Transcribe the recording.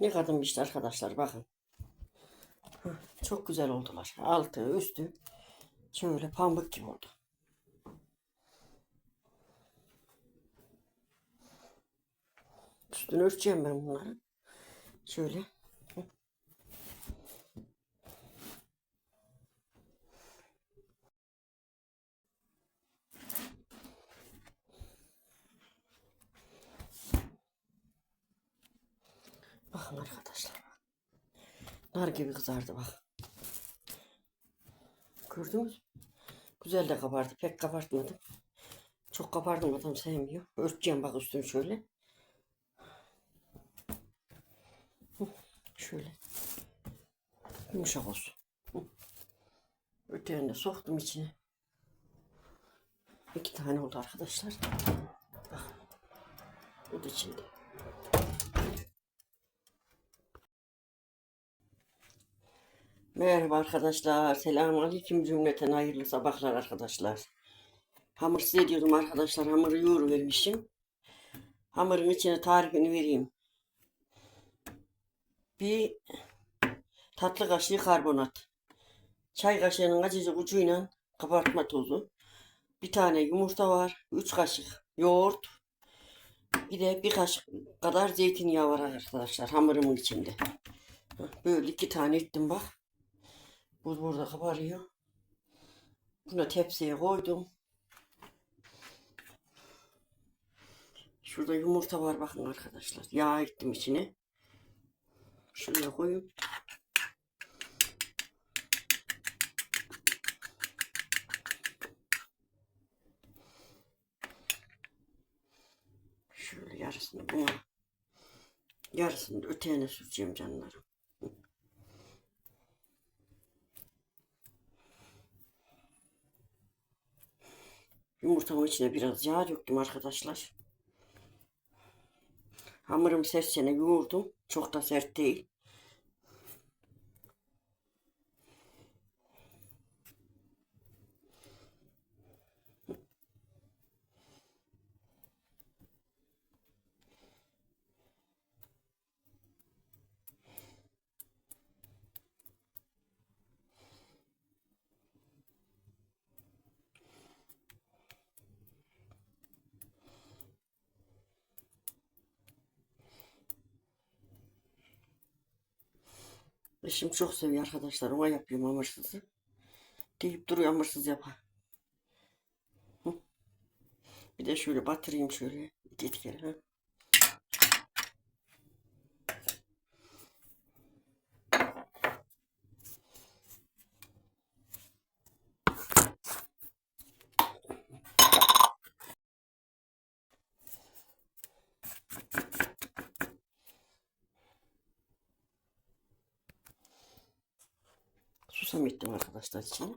Ne kadın işte arkadaşlar bakın. Çok güzel oldular. Altı üstü şöyle pamuk gibi oldu. Üstünü örteceğim ben bunları. Şöyle. Bakın arkadaşlar. Nar gibi kızardı bak. Gördünüz mü? Güzel de kabardı. Pek kabartmadım. Çok kabardım adam sevmiyor. Örteceğim bak üstünü şöyle. Şöyle. Yumuşak olsun. Öteğini de soktum içine. İki tane oldu arkadaşlar. Bak. O da içinde. Merhaba arkadaşlar. Selamun aleyküm cümleten hayırlı sabahlar arkadaşlar. Hamur size diyordum arkadaşlar. Hamuru yoğuru vermişim. Hamurun içine tarifini vereyim. Bir tatlı kaşığı karbonat. Çay kaşığının acıcık ucuyla kabartma tozu. Bir tane yumurta var. Üç kaşık yoğurt. Bir de bir kaşık kadar zeytinyağı var arkadaşlar hamurumun içinde. Böyle iki tane ettim bak. Bu burada kabarıyor. Bunu tepsiye koydum. Şurada yumurta var bakın arkadaşlar. Yağ ettim içine. Şuraya koyayım. Şöyle yarısını buna. Yarısını öteğine süreceğim canlarım. Yumurtamın içine biraz yağ döktüm arkadaşlar. Hamurumu sertçene yoğurdum. Çok da sert değil. Eşim çok seviyor arkadaşlar. Ona yapıyorum hamursuzu. Deyip duruyor hamursuz yapa. Bir de şöyle batırayım şöyle. İki kere. Ha. Susam ettim arkadaşlar içine.